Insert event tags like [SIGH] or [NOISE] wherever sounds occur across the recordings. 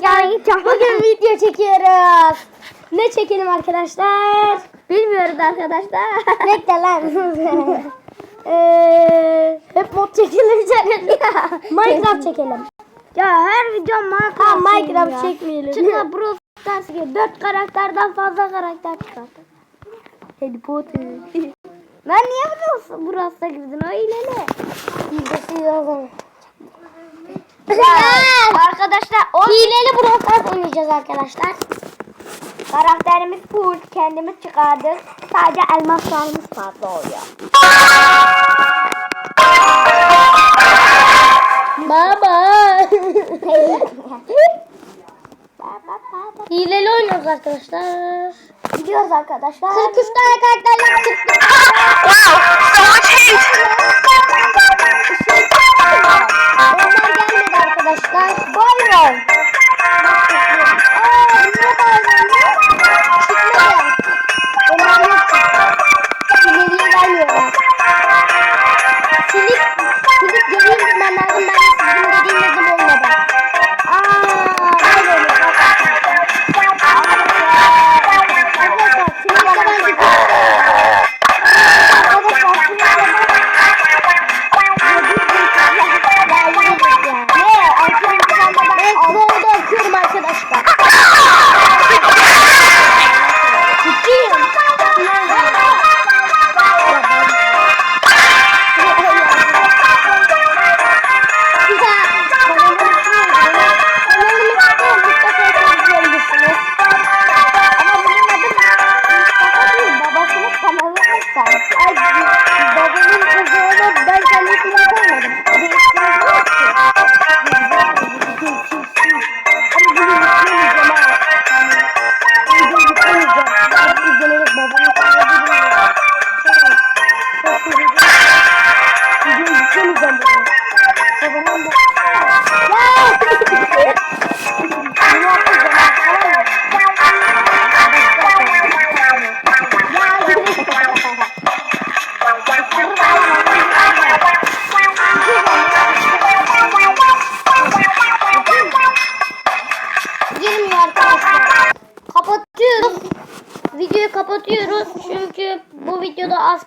arkadaşlar. Bugün video çekiyoruz. Ne çekelim arkadaşlar? Bilmiyoruz arkadaşlar. Bekle lan. Eee, [LAUGHS] hep mod çekilir ya. [LAUGHS] Minecraft çekelim. ya her video Minecraft. Ha Minecraft ya. çekmeyelim. Çıkma Brawl Stars gibi 4 karakterden fazla karakter çıkar. Harry Potter. [LAUGHS] Ben niye Brawl Stars'a girdin o hileli? Arkadaşlar o Hileli Brawl Stars oynayacağız arkadaşlar. karakterimiz full kendimiz çıkardık. Sadece elmaslarımız fazla oluyor. Baba. [LAUGHS] Hileli oynuyoruz arkadaşlar. Gidiyoruz arkadaşlar. 43 tane karakterle 43 Silip, silip göreyim de ben, ben, ben, ben, ben, Yüklemeyeceğim bunu. Babamın da... Ya! Bunu atacağım? Girmiyor arkadaşlar. Kapatıyoruz. Videoyu kapatıyoruz çünkü bu videoda az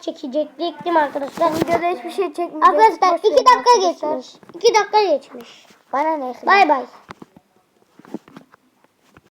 mi arkadaşlar? Videoda hiçbir şey çekmeyeceğiz. Arkadaşlar Boş 2 verin dakika geçmiş. 2 dakika geçmiş. Bana ne? Bay bay.